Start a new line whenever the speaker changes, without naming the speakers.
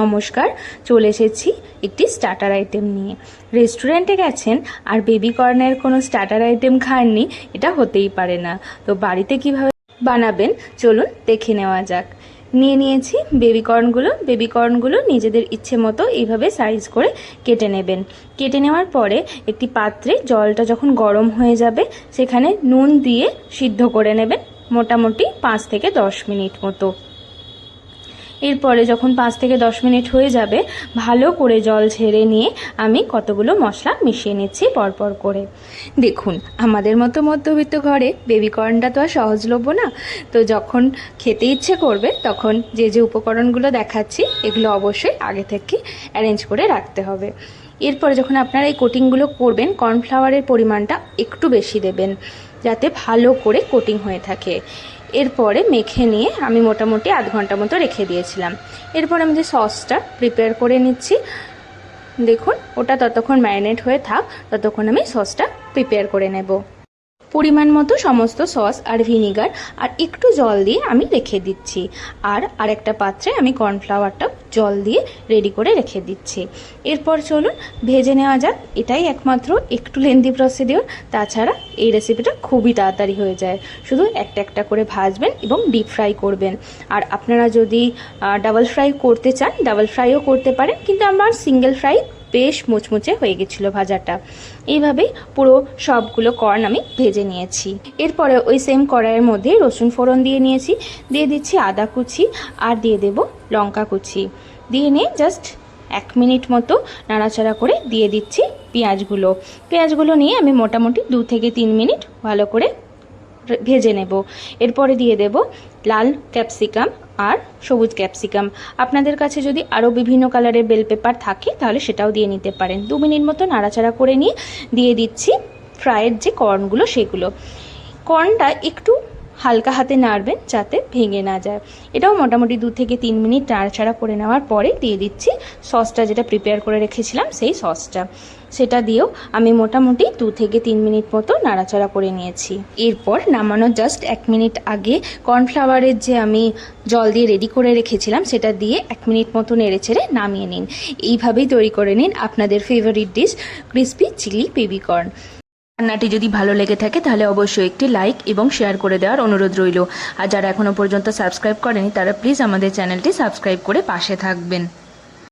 নমস্কার, চলে এসেছি একটি স্টার্টার আইটেম নিয়ে। রেস্টুরেন্টে গেছেন আর বেবি কর্নের কোনো স্টার্টার আইটেম খাননি, এটা হতেই পারে না। তো বাড়িতে কীভাবে বানাবেন, চলুন দেখে নেওয়া যাক। নিয়ে নিয়েছি বেবি কর্নগুলো বেবি কর্নগুলো নিজেদের ইচ্ছে মতো এইভাবে সাইজ করে কেটে নেবেন। কেটে নেওয়ার পরে একটি পাত্রে জলটা যখন গরম হয়ে যাবে, সেখানে নুন দিয়ে সিদ্ধ করে নেবেন মোটামুটি পাঁচ থেকে দশ মিনিট মতো। এরপরে যখন পাঁচ থেকে দশ মিনিট হয়ে যাবে, ভালো করে জল ছেড়ে নিয়ে আমি কতগুলো মশলা মিশিয়ে নিচ্ছি পরপর করে। দেখুন, আমাদের মতো মধ্যবিত্ত ঘরে বেবি কর্নটা তো আর সহজলভ্য না। তো যখন খেতে ইচ্ছে করবে, তখন যে যে উপকরণগুলো দেখাচ্ছি, এগুলো অবশ্যই আগে থেকে অ্যারেঞ্জ করে রাখতে হবে। এরপরে যখন আপনারা এই কোটিংগুলো করবেন কর্নফ্লাওয়ারের পরিমাণটা একটু বেশি দেবেন, যাতে ভালো করে কোটিং হয়ে থাকে। এরপরে মেখে নিয়ে আমি মোটামুটি আধ ঘণ্টা মতো রেখে দিয়েছিলাম। এরপর আমি যে সসটা প্রিপেয়ার করে নিচ্ছি, দেখুন, ওটা ততক্ষণ ম্যারিনেট হয়ে থাক, ততক্ষণ আমি সসটা প্রিপেয়ার করে নেব। পরিমাণ মতো সমস্ত সস আর ভিনিগার আর একটু জল দিয়ে আমি রেখে দিচ্ছি। আর আরেকটা পাত্রে আমি কর্নফ্লাওয়ারটা জল দিয়ে রেডি করে রেখে দিচ্ছি। এরপর চলুন ভেজে নেওয়া যাক। এটাই একমাত্র একটু লেন্দি প্রসিডিওর তাছাড়া এই রেসিপিটা খুবই তাড়াতাড়ি হয়ে যায়। শুধু একটা একটা করে ভাজবেন এবং ডিপ ফ্রাই করবেন। আর আপনারা যদি ডাবল ফ্রাই করতে চান ডাবল ফ্রাইও করতে পারেন। কিন্তু আমার সিঙ্গেল ফ্রাই বেশ মুচমুচে হয়ে গেছিল ভাজাটা। এইভাবেই পুরো সবগুলো কর্ন আমি ভেজে নিয়েছি। এরপরে ওই সেম কড়াইয়ের মধ্যে রসুন ফোড়ন দিয়ে নিয়েছি। দিয়ে দিচ্ছি আদা কুচি আর দিয়ে দেব লঙ্কা কুচি। দিয়ে নিয়ে জাস্ট এক মিনিট মতো নাড়াচাড়া করে দিয়ে দিচ্ছি পেঁয়াজগুলো। পেঁয়াজগুলো নিয়ে আমি মোটামুটি দু থেকে তিন মিনিট ভালো করে ভেজে নেব। এরপরে দিয়ে দেব লাল ক্যাপসিকাম আর সবুজ ক্যাপসিকাম। আপনাদের কাছে যদি আরও বিভিন্ন কালারের বেল পেপার থাকে, তাহলে সেটাও দিয়ে নিতে পারেন। দু মিনিট মতো নাড়াচাড়া করে নিয়ে দিয়ে দিচ্ছি ফ্রায়ের যে কর্নগুলো, সেগুলো। কর্নটা একটু হালকা হাতে নাড়বেন যাতে ভেঙে না যায়। এটাও মোটামুটি দু থেকে তিন মিনিট নাড়াচাড়া করে নেওয়ার পরে দিয়ে দিচ্ছি সসটা যেটা প্রিপেয়ার করে রেখেছিলাম, সেই সসটা। সেটা দিয়েও আমি মোটামুটি দু থেকে তিন মিনিট মতো নাড়াচাড়া করে নিয়েছি। এরপর নামানোর জাস্ট এক মিনিট আগে কর্নফ্লাওয়ারের যে আমি জল দিয়ে রেডি করে রেখেছিলাম, সেটা দিয়ে এক মিনিট মতো নেড়ে ছেড়ে নামিয়ে নিন। এইভাবেই তৈরি করে নিন আপনাদের favourite dish crispy chilli baby corn রান্নাটি যদি ভালো লেগে থাকে, তাহলে অবশ্যই একটি লাইক এবং শেয়ার করে দেওয়ার অনুরোধ রইল। আর যারা এখনও পর্যন্ত সাবস্ক্রাইব করেনি, তারা প্লিজ আমাদের চ্যানেলটি সাবস্ক্রাইব করে পাশে থাকবেন।